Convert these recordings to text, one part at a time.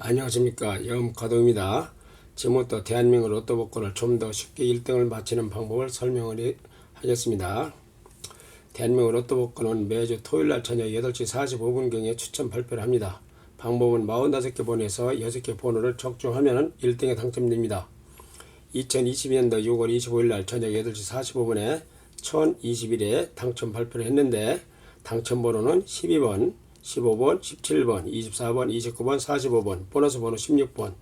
안녕하십니까 영가동입니다. 지금부터 대한민국 로또 복권을 좀 더 쉽게 1등을 맞히는 방법을 설명을 해- 하겠습니다. 대한민국 로또 복권은 매주 토요일날 저녁 8시 45분경에 추첨 발표를 합니다. 방법은 45개 번에서 6개 번호를 적중하면 1등에 당첨됩니다. 2022년도 6월 25일 날 저녁 8시 45분에 1021회 당첨 발표를 했는데 당첨 번호는 12번, 15번, 17번, 24번, 29번, 45번, 보너스 번호 16번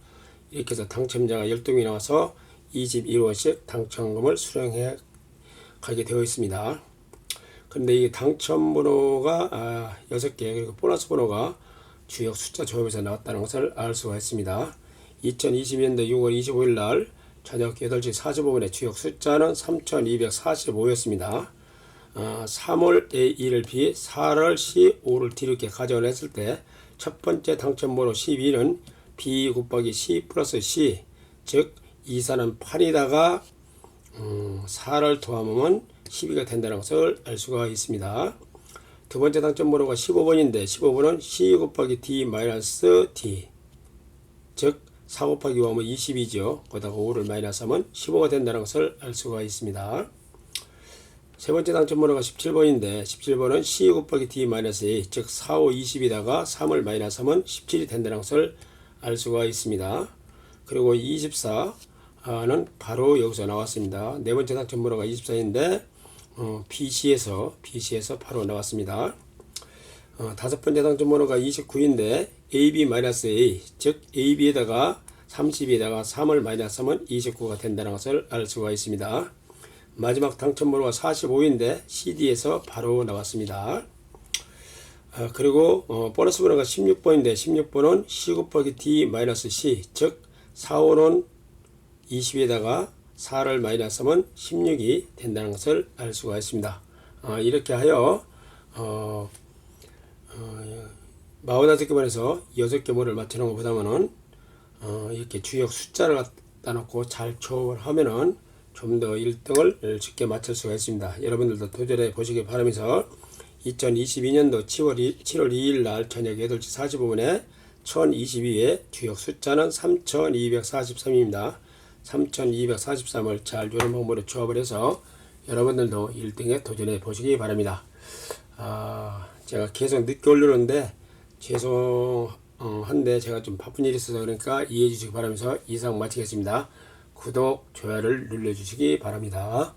이렇게 해서 당첨자가 12명이 나와서 21원씩 당첨금을 수령해 가게 되어 있습니다. 그런데 이 당첨 번호가 아, 6개 그리고 보너스 번호가 주역 숫자 조합에서 나왔다는 것을 알 수가 있습니다. 2022년도 6월 25일 날 저녁 8시 45분에 주역 숫자는 3245였습니다. 어, 3월 A1을 비해 4월 C5를 뒤로 이렇게 가져을 했을 때 첫 번째 당첨번호 12는 B 곱하기 C 플러스 C 즉 이사는 8이다가 음, 4를 더하면 12가 된다는 것을 알 수가 있습니다. 두 번째 당첨번호가 15번인데 15번은 C 곱하기 D 마이너스 D 즉 4 곱하기 5 하면 20이죠. 거기다가 5를 마이너스 하면 15가 된다는 것을 알 수가 있습니다. 세 번째 당첨번호가 17번인데 17번은 C 곱하기 D 마이너스 A 즉 4, 5, 20이다가 3을 마이너스 하면 17이 된다는 것을 알 수가 있습니다. 그리고 24는 바로 여기서 나왔습니다. 네 번째 당첨번호가 24인데 어, BC에서 BC에서 바로 나왔습니다. 어, 다섯 번째 당첨번호가 29인데 AB-A 즉 AB에다가 30에다가 3을 마이너스 하면 29가 된다는 것을 알 수가 있습니다. 마지막 당첨번호가 45인데 CD에서 바로 나왔습니다. 아, 그리고 어, 보너스 번호가 16번인데 16번은 C 곱하기 D 마이너스 C 즉 4, 5는 20에다가 4를 마이너스하면 16이 된다는 것을 알 수가 있습니다. 아, 이렇게 하여 어, 어, 45개 번에서 6개 번을 맞추는 것보다는 어, 이렇게 주역 숫자를 갖다 놓고 잘 조합을 하면은 좀 더 1등을 쉽게 맞출 수가 있습니다. 여러분들도 도전해 보시기 바라면서 2022년도 7월, 2, 7월 2일 날 저녁 8시 45분에 1022의 주역 숫자는 3243입니다. 3243을 잘 요런 방법으로 조합을 해서 여러분들도 1등에 도전해 보시기 바랍니다. 아, 제가 계속 늦게 올리는데 죄송한데 제가 좀 바쁜 일이 있어서 그러니까 이해해 주시기 바라면서 이상 마치겠습니다. 구독, 좋아요를 눌러주시기 바랍니다.